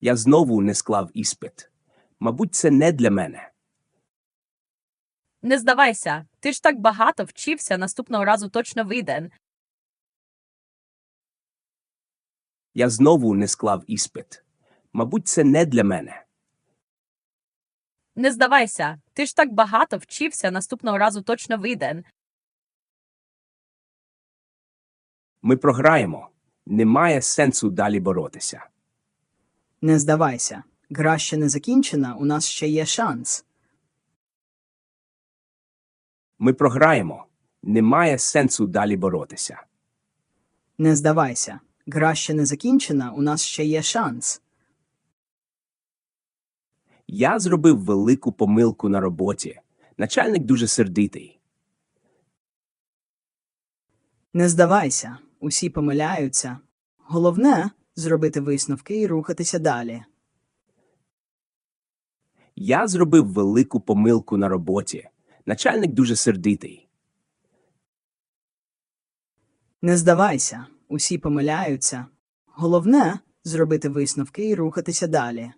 Я знову не склав іспит. Мабуть, це не для мене. Не здавайся, ти ж так багато вчився, наступного разу точно вийде. Я знову не склав іспит. Мабуть, це не для мене. Не здавайся, ти ж так багато вчився, наступного разу точно вийде. Ми програємо. Немає сенсу далі боротися. Не здавайся. Гра ще не закінчена, у нас ще є шанс. Ми програємо. Немає сенсу далі боротися. Не здавайся. Гра ще не закінчена, у нас ще є шанс. Я зробив велику помилку на роботі. Начальник дуже сердитий. Не здавайся, усі помиляються. Головне зробити висновки і рухатися далі. Я зробив велику помилку на роботі. Начальник дуже сердитий. Не здавайся, усі помиляються. Головне зробити висновки і рухатися далі.